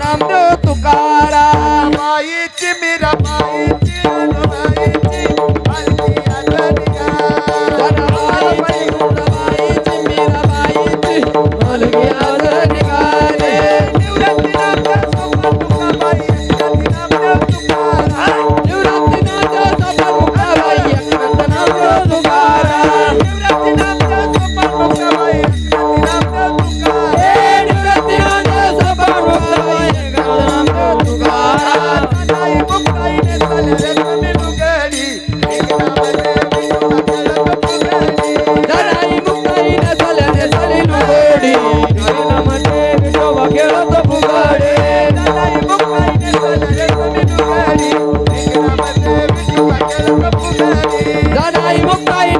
নাম দাদাই মুক্তাই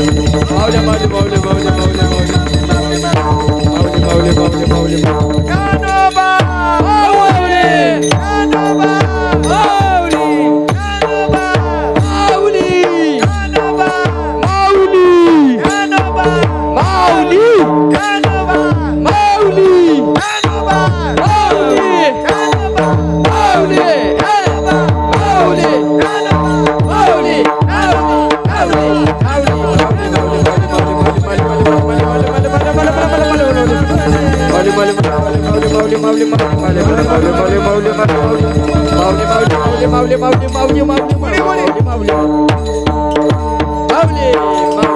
माऊली माऊली माऊली माऊली माऊली माऊली माऊली माऊली माऊली माऊली माऊली माऊली माऊली माऊली माऊली माऊली माऊली